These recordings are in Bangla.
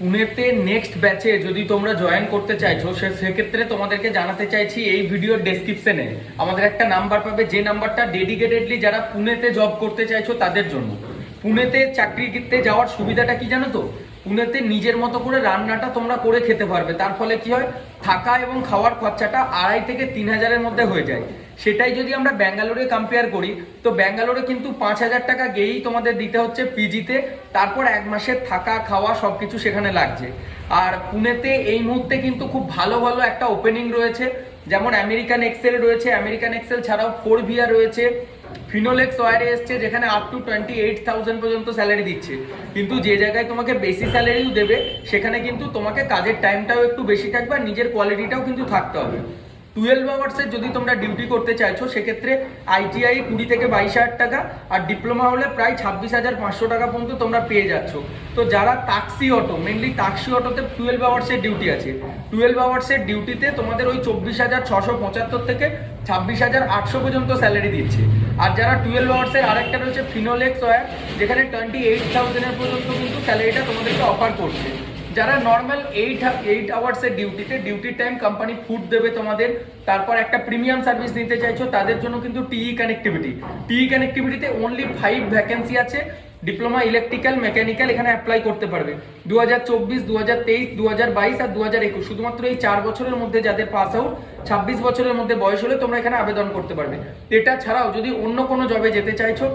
পুনেতে নেক্সট ব্যাচে যদি তোমরা জয়েন করতে চাইছো সেক্ষেত্রে তোমাদেরকে জানাতে চাইছি এই ভিডিওর ডেসক্রিপশনে আমাদের একটা নাম্বার পাবে, যে নাম্বারটা ডেডিকেটেডলি যারা পুনেতে জব করতে চাইছো তাদের জন্য। পুনেতে চাকরি চাকরিতে যাওয়ার সুবিধাটা কি জানো তো? পুনেতে নিজের মতো করে রান্নাটা তোমরা করে খেতে পারবে। তার ফলে কি হয়? থাকা এবং খাওয়ার খরচাটা আড়াই থেকে তিন হাজারের মধ্যে হয়ে যায়। সেটাই যদি আমরা ব্যাঙ্গালোরে কম্পেয়ার করি, তো ব্যাঙ্গালোরে কিন্তু পাঁচ হাজার টাকা গেয়েই তোমাদের দিতে হচ্ছে পিজিতে তারপর এক মাসের থাকা, খাওয়া সব কিছু সেখানে লাগছে। আর পুনেতে এই মুহূর্তে কিন্তু খুব ভালো ভালো একটা ওপেনিং রয়েছে। যেমন আমেরিকান এক্সেল রয়েছে আমেরিকান এক্সেল ছাড়াও ফোর ভিয়া রয়েছে। ফিনোলেক্স ওয়ারে এসছে, যেখানে up to twenty eight thousand পর্যন্ত স্যালারি দিচ্ছে। কিন্তু যে জায়গায় তোমাকে বেশি স্যালারিও দেবে, সেখানে কিন্তু তোমাকে কাজের টাইমটাও একটু বেশি থাকবে আর নিজের কোয়ালিটিটাও কিন্তু থাকতে হবে। টুয়েলভ আওয়ার্সের যদি তোমরা ডিউটি করতে চাইছো, সেক্ষেত্রে আইটিআই কুড়ি থেকে বাইশ হাজার টাকা আর ডিপ্লোমা হলে প্রায় ছাব্বিশ হাজার পাঁচশো টাকা পর্যন্ত তোমরা পেয়ে যাচ্ছ। তো যারা তাক্সি অটো মেনলি তাক্সি অটোতে টুয়েলভ আওয়ার্সের ডিউটি আছে। টুয়েলভ আওয়ার্সের ডিউটিতে তোমাদের ওই চব্বিশ হাজার ছশো পঁচাত্তর থেকে ছাব্বিশ হাজার আটশো পর্যন্ত স্যালারি দিচ্ছে। আর যারা টুয়েলভ আওয়ার্সের আরেকটা রয়েছে ফিনোলেক্স ওয়ার যেখানে টোয়েন্টি এইট থাউজেন্ডের পর্যন্ত কিন্তু স্যালারিটা তোমাদেরকে অফার করছে। যারা নর্মাল এইট এইট আওয়ার্সের ডিউটিতে ডিউটির টাইম কোম্পানি ফুড দেবে তোমাদের, তারপর একটা প্রিমিয়াম সার্ভিস নিতে চাইছো, তাদের জন্য কিন্তু টিই কানেক্টিভিটি টিই কানেক্টিভিটিতে অনলি ফাইভ ভ্যাকেন্সি আছে ডিপ্লোমা ইলেকট্রিক্যাল মেকানিক্যাল এখানে অ্যাপ্লাই করতে পারবে। দু হাজার চব্বিশ দু হাজার তেইশ দু হাজার বাইশ আর দু হাজার একুশ। শুধুমাত্র এই চার বছরের মধ্যে যাদের পাস আউট ছাব্বিশ বছরের মধ্যে বয়স হলে তোমরা এখানে আবেদন করতে পারবে। এটা ছাড়াও যদি অন্য কোনো জবে যেতে চাইছো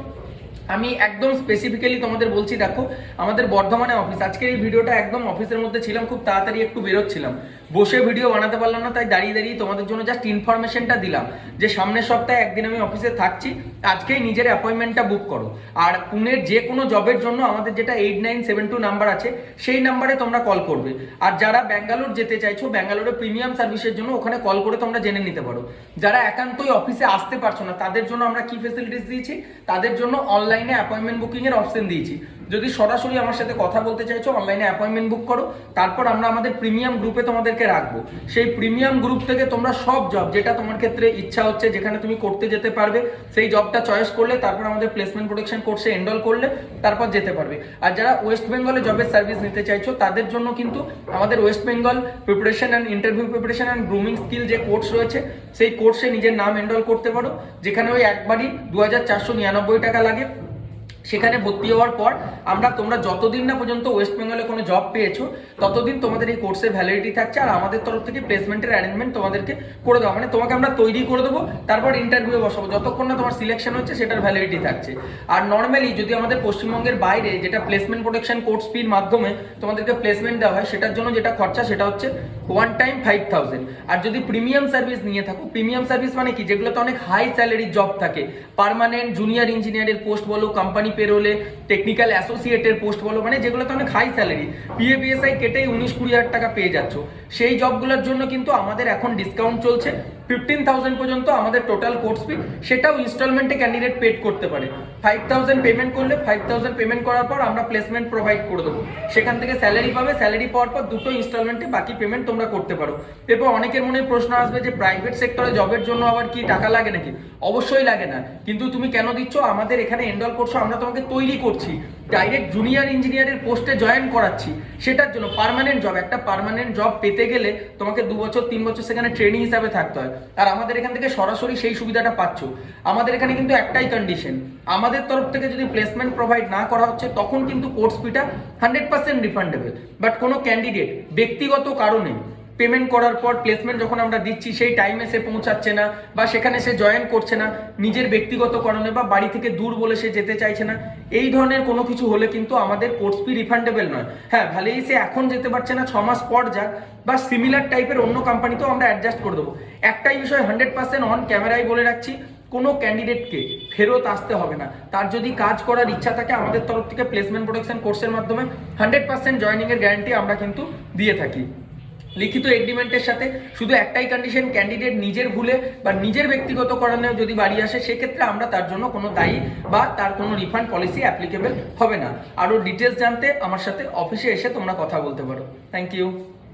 আমি একদম স্পেসিফিক্যালি তোমাদের বলছি, দেখো, আমাদের বর্ধমানে অফিস আজকের এই ভিডিওটা একদম অফিসের মধ্যে ছিলাম, খুব তাড়াতাড়ি একটু বেরোচ্ছিলাম। বসে ভিডিও বানাতে পারলাম না, তাই দাঁড়িয়ে দাঁড়িয়ে তোমাদের জন্য জাস্ট ইনফরমেশনটা দিলাম যে সামনের সপ্তাহে একদিন আমি অফিসে থাকছি, আজকেই নিজের অ্যাপয়েন্টমেন্টটা বুক করো। আর পুনের যে কোনো জবের জন্য আমাদের যেটা eight nine seven two number আছে, সেই নাম্বারে তোমরা কল করবে। আর যারা ব্যাঙ্গালোর যেতে চাইছো, ব্যাঙ্গালোরে প্রিমিয়াম সার্ভিসের জন্য ওখানে কল করে তোমরা জেনে নিতে পারো। যারা একান্তই অফিসে আসতে পারছ না, তাদের জন্য আমরা কি ফেসিলিটিস দিয়েছি? তাদের জন্য অনলাইনে অ্যাপয়েন্টমেন্ট বুকিংয়ের অপশন দিয়েছি। যদি সরাসরি আমার সাথে কথা বলতে চাইছো অনলাইনে অ্যাপয়েন্টমেন্ট বুক করো, তারপর আমরা আমাদের প্রিমিয়াম গ্রুপে তোমাদেরকে রাখব। সেই প্রিমিয়াম গ্রুপ থেকে তোমরা সব জব যেটা তোমার ক্ষেত্রে ইচ্ছা হচ্ছে, যেখানে তুমি করতে যেতে পারবে, সেই জবটা চয়েস করলে, তারপর আমাদের প্লেসমেন্ট প্রোটেকশন কোর্সে এনরোল করলে, তারপর যেতে পারবে। আর যারা ওয়েস্ট বেঙ্গলে জবের সার্ভিস নিতে চাইছো, তাদের জন্য কিন্তু আমাদের West Bengal preparation and interview preparation and grooming skill যে কোর্স রয়েছে, সেই কোর্সে নিজের নাম এনরোল করতে পারো, যেখানে ওই একবারই দু হাজার চারশো নিরানব্বই টাকা লাগে। সেখানে ভর্তি হওয়ার পর আমরা, তোমরা যতদিন না পর্যন্ত ওয়েস্ট বেঙ্গলে কোনো জব পেয়েছ, ততদিন তোমাদের এই কোর্সের ভ্যালিডিটি থাকছে আর আমাদের তরফ থেকে প্লেসমেন্টের অ্যারেঞ্জমেন্ট তোমাদেরকে করে দেওয়া। মানে তোমাকে আমরা তৈরি করে দেবো, তারপর ইন্টারভিউ বসাবো। যতক্ষণ না তোমার সিলেকশন হচ্ছে, সেটার ভ্যালিডিটি থাকছে। আর নর্মালি যদি আমাদের পশ্চিমবঙ্গের বাইরে যেটা প্লেসমেন্ট প্রোটেকশন কোর্স ফির মাধ্যমে তোমাদেরকে প্লেসমেন্ট দেওয়া হয়, সেটার জন্য যেটা খরচা, সেটা হচ্ছে ওয়ান টাইম ফাইভ থাউজেন্ড আর যদি প্রিমিয়াম সার্ভিস নিয়ে থাকো প্রিমিয়াম সার্ভিস মানে কি? যেগুলোতে অনেক হাই স্যালারির জব থাকে। পার্মানেন্ট জুনিয়র ইঞ্জিনিয়ারের পোস্ট বলো কোম্পানি পেরোলে টেকনিক্যাল অ্যাসোসিয়েটের পোস্ট বলো মানে যেগুলো তো অনেক হাই স্যালারি পিএ পিএসআই কেটেই উনিশ কুড়ি হাজার টাকা পেয়ে যাচ্ছ। সেই জবগুলোর জন্য কিন্তু আমাদের এখন ডিসকাউন্ট চলছে। ফিফটিন থাউজেন্ড পর্যন্ত আমাদের টোটাল কোর্স ফি সেটাও ইনস্টলমেন্টে ক্যান্ডিডেট পেড করতে পারে। ফাইভ থাউজেন্ড পেমেন্ট করলে ফাইভ থাউজেন্ড পেমেন্ট করার পর আমরা প্লেসমেন্ট প্রোভাইড করে দেবো। সেখান থেকে স্যালারি পাবে স্যালারি পাওয়ার পর দুটো ইনস্টলমেন্টে বাকি পেমেন্ট তোমরা করতে পারো। এরপর অনেকের মনে প্রশ্ন আসবে যে প্রাইভেট সেক্টরে জবের জন্য আবার কি টাকা লাগে নাকি? অবশ্যই লাগে না। কিন্তু তুমি কেন দিচ্ছ? আমাদের এখানে এনরোল করছ, আমরা তোমাকে তৈরি করছি। ডাইরেক্ট জুনিয়র ইঞ্জিনিয়ারের পোস্টে জয়েন করাচ্ছি। সেটার জন্য পার্মানেন্ট জব একটা পার্মানেন্ট জব পেতে গেলে তোমাকে দু বছর, তিন বছর সেখানে ট্রেনিং হিসাবে থাকতে হয়। আর আমাদের এখান থেকে সরাসরি সেই সুবিধাটা পাচ্ছ। আমাদের এখানে কিন্তু একটাই কন্ডিশন আমাদের তরফ থেকে যদি প্লেসমেন্ট প্রোভাইড না করা হচ্ছে, তখন কিন্তু কোর্স ফিটা হান্ড্রেড পার্সেন্ট রিফান্ডেবল বাট কোনো ক্যান্ডিডেট ব্যক্তিগত কারণে পেমেন্ট করার পর প্লেসমেন্ট যখন আমরা দিচ্ছি, সেই টাইমে সে পৌঁছাচ্ছে না বা সেখানে সে জয়েন করছে না, নিজের ব্যক্তিগত কারণে বা বাড়ি থেকে দূর বলে সে যেতে চাইছে না, এই ধরনের কোনো কিছু হলে কিন্তু আমাদের কোর্স ফি রিফান্ডেবল নয়। হ্যাঁ ভালোই সে এখন যেতে পারছে না ছ মাস পর যাক, বা সিমিলার টাইপের অন্য কোম্পানিতেও আমরা অ্যাডজাস্ট করে দেবো। একটাই বিষয় হান্ড্রেড পার্সেন্ট অন ক্যামেরায় বলে রাখছি, কোনো ক্যান্ডিডেটকে ফেরত আসতে হবে না। তার যদি কাজ করার ইচ্ছা থাকে, আমাদের তরফ থেকে প্লেসমেন্ট প্রোটেকশন কোর্সের মাধ্যমে হান্ড্রেড পার্সেন্ট জয়নিংয়ের গ্যারান্টি আমরা কিন্তু দিয়ে থাকি। লিখিত এগ্রিমেন্টের সাথে শুধু একটাই কন্ডিশন ক্যান্ডিডেট নিজের ভুলে বা নিজের ব্যক্তিগত কারণেও যদি বাড়ি আসে, সেক্ষেত্রে আমরা তার জন্য কোনো দায়ী বা তার কোনো রিফান্ড পলিসি অ্যাপ্লিকেবল হবে না। আরও ডিটেলস জানতে আমার সাথে অফিসে এসে তোমরা কথা বলতে পারো। Thank you